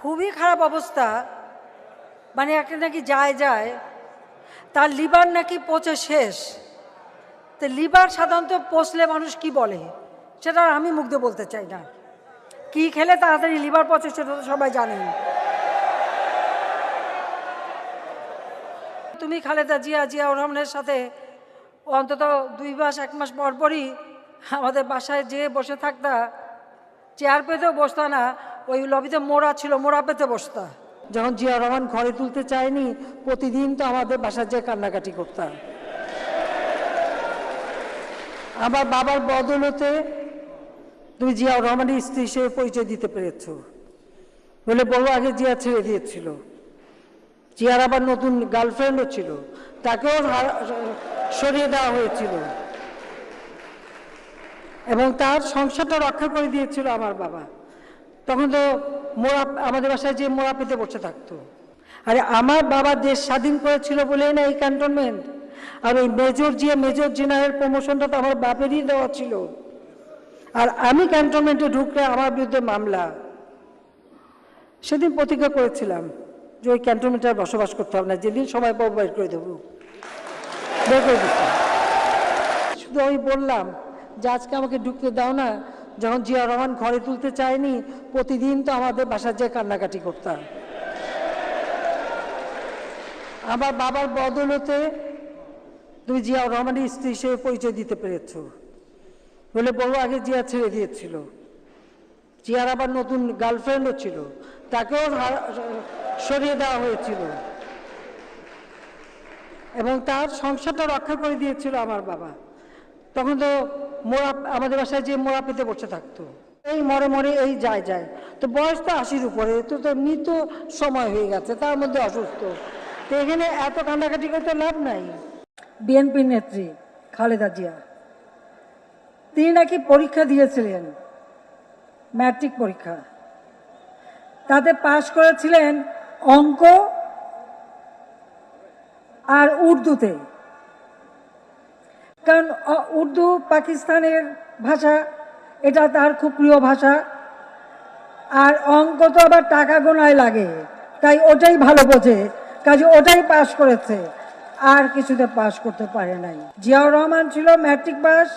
খুবই খারাপ অবস্থা। মানে একটা নাকি যায় যায়। তার লিভার নাকি পচে শেষ। তো লিভার সাধারণত পচলে মানুষ কি বলে? সেটা আমি মুগ্ধ বলতে চাই না। কি খেলে তাড়াতাড়ি লিভার পচে সেটা তো সবাই জানেন। তুমি খালেদা জিয়া জিয়াউর রহমানের সাথে অন্তত দুই মাস, এক মাস পর পরই আমাদের বাসায় যেয়ে বসে থাকতা। চেয়ার পেতেও বসতা না। ওই লবিতে মোড়া ছিল, মোড়া পেতে বসতা। যখন জিয়া রহমান ঘরে তুলতে চায়নি, প্রতিদিন তো আমাদের বাসায় যেয়ে কান্নাকাটি করতাম আমার বাবার বদলতে তুমি জিয়াউর রহমানের স্ত্রী হিসেবে পরিচয় দিতে পেরেছ। বলে বড় আগে জিয়া ছেড়ে দিয়েছিল। জিয়ার আবার নতুন গার্লফ্রেন্ডও ছিল। তাকেও সরিয়ে দেওয়া হয়েছিল। এবং তার সংসারটা রক্ষা করে দিয়েছিল আমার বাবা। তখন তো মোড়া আমাদের বাসায় যে মোড়া পেতে বসে থাকতো। আরে আমার বাবা দেশ স্বাধীন করেছিল বলেই না এই ক্যান্টনমেন্ট আর ওই মেজর জিয়া মেজর জেনারেল প্রমোশনটা তো আমার বাপেরই দেওয়া ছিল। আর আমি ক্যান্টনমেন্টে ঢুকলে আমার বিরুদ্ধে মামলা। সেদিন প্রতিজ্ঞা করেছিলাম যে ওই ক্যান্টনমেন্টে আর বসবাস করতে হবে না, যেদিন সময় পাবো বের করে দেবো। বের করে দিতাম শুধু আমি বললাম যে আজকে আমাকে ঢুকতে দাও না যখন জিয়া রহমান ঘরে তুলতে চায়নি, প্রতিদিন তো আমাদের বাসায় যেয়ে কান্নাকাটি করতাম। আমার বাবার বদলতে তুমি জিয়া রহমানের স্ত্রী হিসেবে পরিচয় দিতে পেরেছ। বলে বড় আগে জিয়া ছেড়ে দিয়েছিল। জিয়ার আবার নতুন গার্লফ্রেন্ডও ছিল। তাকেও সরিয়ে দেওয়া হয়েছিল। এবং তার সংসারটা রক্ষা করে দিয়েছিল আমার বাবা। তখন তো মোড়া আমাদের বাসায় যে মোড়া পেতে বসে থাকতো, এই মরে মরে এই যায় যায়। তো বয়স তো আশির উপরে, তো তো মৃত সময় হয়ে গেছে, তার মধ্যে অসুস্থ। তো এখানে এত কান্নাকাটি করতে লাভ নাই। বিএনপি নেত্রী খালেদা জিয়া, তিনি নাকি পরীক্ষা দিয়েছিলেন, ম্যাট্রিক পরীক্ষা। তাতে পাশ করেছিলেন অঙ্ক আর উর্দুতে। কারণ উর্দু পাকিস্তানের ভাষা, এটা তার খুব প্রিয় ভাষা। আর অঙ্ক তো আবার টাকা গোনায় লাগে, তাই ওটাই ভালো বোঝে, কাজে ওটাই পাশ করেছে, আর কিছুতে পাশ করতে পারে নাই। জিয়াউর রহমান ছিল ম্যাট্রিক পাস